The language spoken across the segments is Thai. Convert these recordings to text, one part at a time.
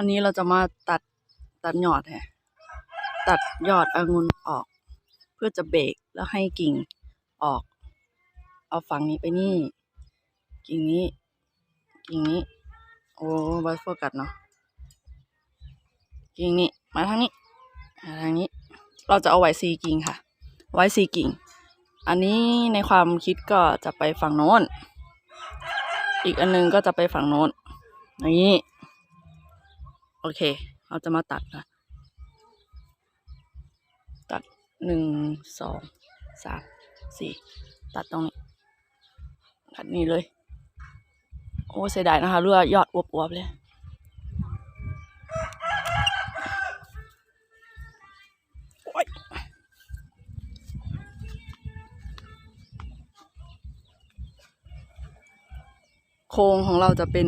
วันนี้เราจะมาตัดตัดยอดแฮะตัดยอดองุ่นออก เพื่อจะเบรกแล้วให้กิ่งออก เอาฝั่งนี้ไปนี่ กิ่งนี้ กิ่งนี้ โอ้บัสโฟกัสเนาะกิ่งนี้มาทางนี้มาทางนี้ เราจะเอาไว้ซีกิ่งค่ะ ไว้ซีกิ่ง อันนี้ในความคิดก็จะไปฝั่งโน้น อีกอันนึงก็จะไปฝั่งโน้นอย่างนี้ โอเค เราจะมาตัดนะตัดหนึ่งสองสามสี่ตัดตรงนี้ ตัดนี้เลย โอ้เสียดายนะคะเรือยอดอวบๆเลยโอ๊ยโครงของเราจะเป็น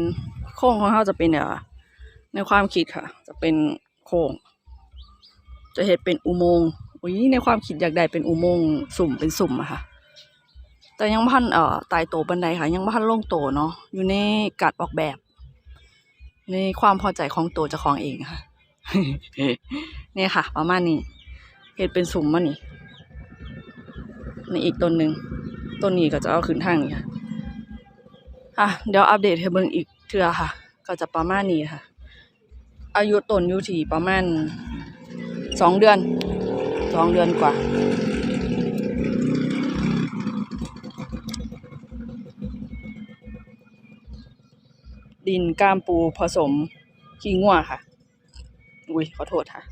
โครงของเราจะเป็นเนี่ยค่ะ ในความคิดค่ะ จะเป็นโครงจะเห็นเป็นอุโมงค์อุ้ยในความคิดอยากได้เป็นอุโมงค์สุ่มเป็นสุ่มอะค่ะ แต่ยังพันเอ่อตายโตบันไดค่ะ ยังพันลงโตเนาะอยู่ในการออกแบบ ในความพอใจของตัวเจ้าของเองค่ะเนี่ยค่ะ ประมาณนี้เห็ดเป็นสุ่มมานี่นี่อีกต้นหนึ่งต้นนี้ก็จะเอาขึ้นทางนี้ค่ะอะเดี๋ยวอัปเดตให้เบิ่งอีกเทื่อค่ะ ก็จะประมาณนี้ค่ะ อายุต้นอยู่ที่ประมาณสองเดือนสองเดือนกว่า ดินก้ามปูผสมขี้งัวค่ะ อุ้ยขอโทษค่ะ